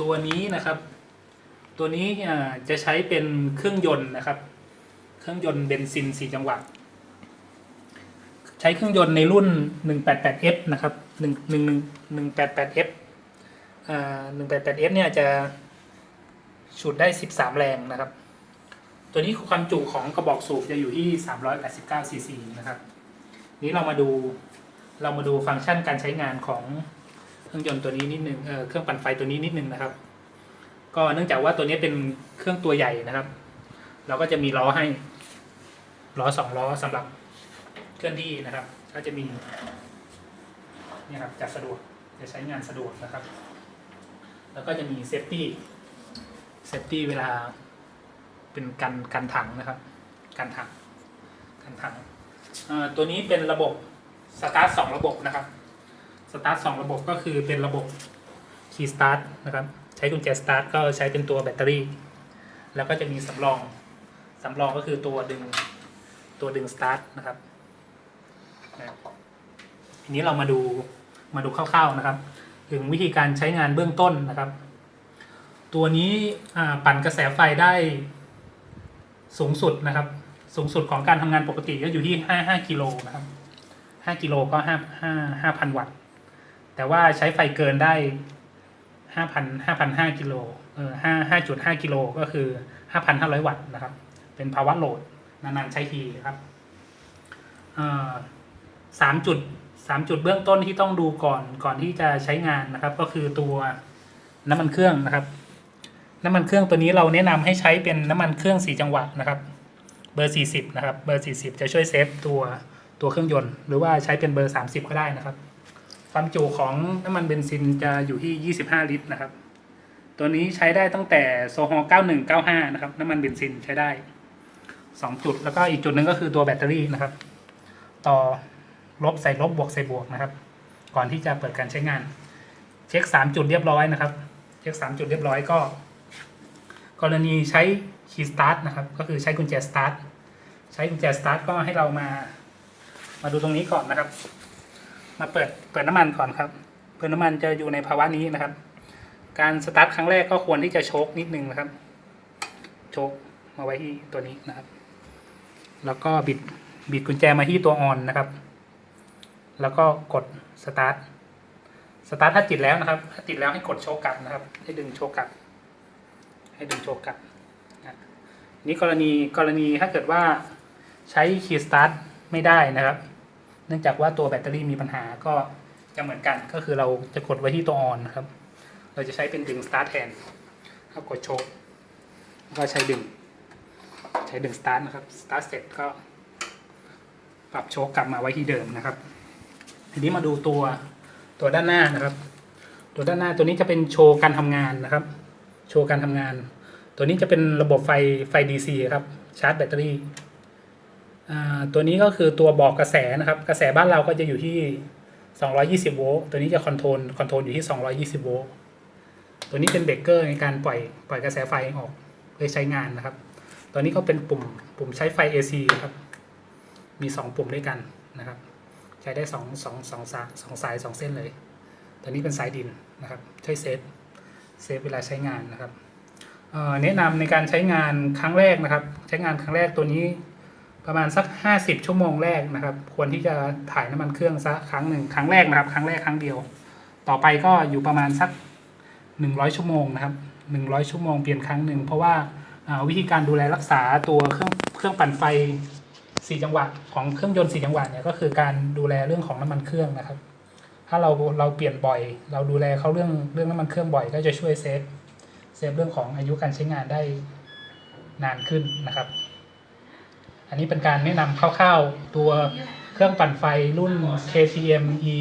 ตัวนี้นะครับ ตัวนี้อ่าจะใช้เป็นเครื่องยนต์นะครับ เครื่องยนต์เบนซินสี่จังหวะใช้เครื่องยนต์ในรุ่น 188F นะครับ1 1 1 188F 188F เนี่ยจะฉุดได้ 13 แรงนะครับ ตัวนี้ความจุของกระบอกสูบจะอยู่ที่ 389ซีซีนะครับ นี้เรามาดูเรามาดูฟังก์ชันการใช้งานของ เครื่องยนต์ตัวนี้นิดนึงเเครื่องปั่นไฟตัวนี้นิดนึงนะครับ ก็เนื่องจากว่าตัวนี้เป็นเครื่องตัวใหญ่นะครับ เราก็จะมีล้อให้ล้อสองล้อสำหรับเคลื่อนที่นะครับ ก็จะมีนี่ครับจะสะดวกจะใช้งานสะดวกนะครับ แล้วก็จะมีเซฟตี้เซฟตี้เวลาเป็นกันกันถังนะครับกันถังกันถังตัวนี้เป็นระบบสตาร์ทสองระบบนะครับ สตาร์ทสองระบบก็คือเป็นระบบคีย์สตาร์ทนะครับ ใช้กุญแจสตาร์ทก็ใช้เป็นตัวแบตเตอรี่ แล้วก็จะมีสำรองสำรองก็คือตัวดึงตัวดึงสตาร์ทนะครับทีนี้เรามาดูมาดูคร่าวๆนะครับ ถึงวิธีการใช้งานเบื้องต้นนะครับ ตัวนี้ปั่นกระแสไฟได้สูงสุดนะครับ สูงสุดของการทำงานปกติก็อยู่ที่ 5 5 กิโลนะครับ 5 กิโลก็ 5 5 5,000 วัตต์ แต่ว่าใช้ไฟเกินได้5,000 5,500กิโลเออ5 5.5กิโลก็คือ5,500วัตต์นะครับ เป็นภาวะโหลดนานๆใช้ทีครับเอ่อสามจุดสามจุดเบื้องต้นที่ต้องดูก่อนก่อนที่จะใช้งานนะครับ ก็คือตัวน้ำมันเครื่องนะครับ น้ำมันเครื่องตัวนี้เราแนะนำให้ใช้เป็นน้ำมันเครื่องสีจังหวะนะครับ เบอร์40นะครับ เบอร์40จะช่วยเซฟตัวตัวเครื่องยนต์ หรือว่าใช้เป็นเบอร์30ก็ได้นะครับ ความจุของน้ำมันเบนซินจะอยู่ที่ 25 ลิตรนะครับ ตัวนี้ใช้ได้ตั้งแต่โซฮอล9195 นะครับ น้ำมันเบนซินใช้ได้ 2 จุด แล้วก็อีกจุดหนึ่งก็คือตัวแบตเตอรี่นะครับ ต่อลบใส่ลบบวกใส่บวกนะครับ ก่อนที่จะเปิดการใช้งาน เช็ค 3 จุดเรียบร้อยนะครับ เช็ค 3 จุดเรียบร้อยก็ กรณีใช้คีย์สตาร์ทนะครับ ก็คือใช้กุญแจสตาร์ท ใช้กุญแจสตาร์ทก็ให้เรามา มาดูตรงนี้ก่อนนะครับ มาเปิดเปิดน้ำมันก่อนครับเปิดน้ำมันจะอยู่ในภาวะนี้นะครับ การสตาร์ทครั้งแรกก็ควรที่จะโชคนิดนึงนะครับ โชคมาไว้ที่ตัวนี้นะครับ แล้วก็บิดบิดกุญแจมาที่ตัวออนนะครับ แล้วก็กดสตาร์ทสตาร์ทถ้าติดแล้วนะครับถ้าติดแล้วให้กดโชคกลับนะครับ ให้ดึงโชคกลับ ให้ดึงโชคกลับนะนี่กรณีกรณีถ้าเกิดว่าใช้คีย์สตาร์ทไม่ได้นะครับ เนื่องจากว่าตัวแบตเตอรี่มีปัญหาก็จะเหมือนกันก็คือเราจะกดไว้ที่ตัวออนนะครับ เราจะใช้เป็นดึงสตาร์ทแทนก็กดโชคแล้วก็ใช้ดึง ใช้ดึงสตาร์ทนะครับสตาร์ทเสร็จก็ปรับโชคกลับมาไว้ที่เดิมนะครับ ทีนี้มาดูตัวตัวด้านหน้านะครับ ตัวด้านหน้าตัวนี้จะเป็นโชว์การทำงานนะครับ โชว์การทำงาน ตัวนี้จะเป็นระบบไฟไฟ DC ครับชาร์จแบตเตอรี่ ตัวนี้ก็คือตัวบอกกระแสนะครับ กระแสบ้านเราก็จะอยู่ที่ 220 โวลต์ ตัวนี้จะคอนโทรล คอนโทรลอยู่ที่ 220 โวลต์ ตัวนี้เป็นเบรกเกอร์ในการปล่อย ปล่อยกระแสไฟออกเพื่อใช้งานนะครับ ตัวนี้ก็เป็นปุ่ม ปุ่มใช้ไฟ AC ครับ มี 2 ปุ่มด้วยกันนะครับ ใช้ได้2 2 2สายสองสาย 2 เส้นเลย ตัวนี้เป็นสายดินนะครับ ใช่วยเซฟ เซฟเวลาใช้งานนะครับเอ่อแนะนำในการใช้งานครั้งแรกนะครับ ใช้งานครั้งแรกตัวนี้ ประมาณสัก 50 ชั่วโมงแรกนะครับ ควรที่จะถ่ายน้ำมันเครื่องสักครั้งหนึ่งครั้งแรกนะครับ ครั้งแรกครั้งเดียว ต่อไปก็อยู่ประมาณสัก 100 ชั่วโมงนะครับ 100 ชั่วโมงเปลี่ยนครั้งหนึ่งเพราะว่าวิธีการดูแลรักษาตัวเครื่องเครื่องปั่นไฟ 4 จังหวะของเครื่องยนต์ 4 จังหวะเนี่ยก็คือการดูแลเรื่องของน้ำมันเครื่องนะครับ ถ้าเราเราเปลี่ยนบ่อย เราดูแลเขาเรื่องเรื่องน้ำมันเครื่องบ่อยก็จะช่วยเซฟเซฟเรื่องของอายุการใช้งานได้นานขึ้นนะครับ อันนี้เป็นการแนะนำคร่าวๆตัวเครื่องปั่นไฟรุ่น KCM E